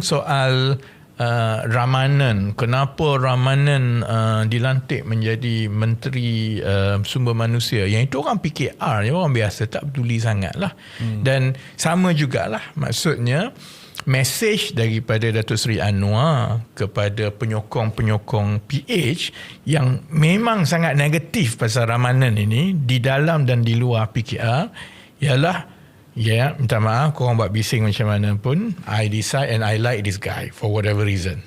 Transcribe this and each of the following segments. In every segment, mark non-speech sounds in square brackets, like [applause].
soal uh, Ramanan. Kenapa Ramanan uh, dilantik menjadi menteri uh, sumber manusia? Yang itu orang PKR ya orang biasa tak peduli sangat lah hmm. dan sama jugalah maksudnya mesej daripada Datuk Seri Anwar kepada penyokong-penyokong PH yang memang sangat negatif pasal Ramanan ini di dalam dan di luar PKR ialah yeah, minta maaf korang buat bising macam mana pun. I decide and I like this guy for whatever reason.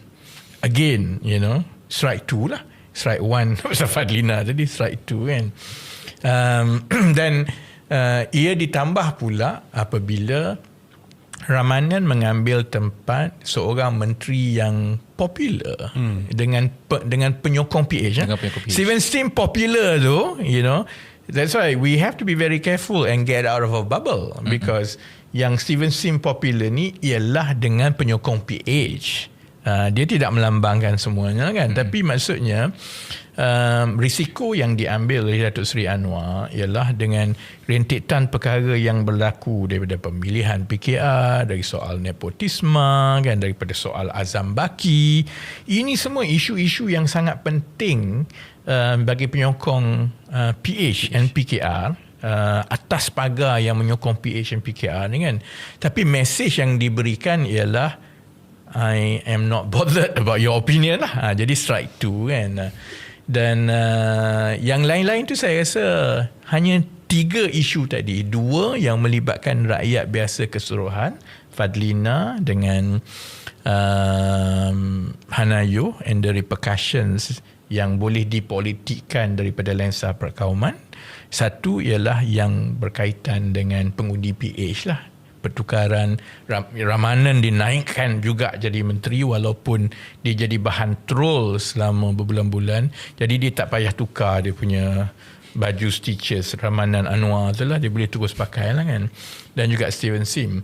Again, you know, strike two lah. Strike one [laughs] pasal Fadlina tadi, strike two kan. Um, [clears throat] dan uh, ia ditambah pula apabila Ramanan mengambil tempat seorang menteri yang popular hmm. dengan dengan penyokong PH. Dengan penyokong PH. Steven Steam popular tu, you know, That's why we have to be very careful and get out of a bubble mm-hmm. because yang Steven Sim popular ni ialah dengan penyokong PH. Uh, dia tidak melambangkan semuanya kan. Mm-hmm. tapi maksudnya um, risiko yang diambil oleh Datuk Seri Anwar ialah dengan rentetan perkara yang berlaku daripada pemilihan PKR dari soal nepotisme kan daripada soal azam baki. Ini semua isu-isu yang sangat penting uh, bagi penyokong uh, PH and PKR uh, atas pagar yang menyokong PH dan PKR ni kan. Tapi mesej yang diberikan ialah I am not bothered [laughs] about your opinion lah uh, jadi strike two kan dan uh, yang lain-lain tu saya rasa hanya tiga isu tadi dua yang melibatkan rakyat biasa keseluruhan Fadlina dengan um, Hanayo and the repercussions yang boleh dipolitikkan daripada lensa perkauman. Satu ialah yang berkaitan dengan pengundi PH lah. Pertukaran Ramanan dinaikkan juga jadi menteri walaupun dia jadi bahan troll selama berbulan-bulan. Jadi dia tak payah tukar dia punya baju stitches Ramanan Anwar tu lah. Dia boleh terus pakai lah kan. Dan juga Steven Sim.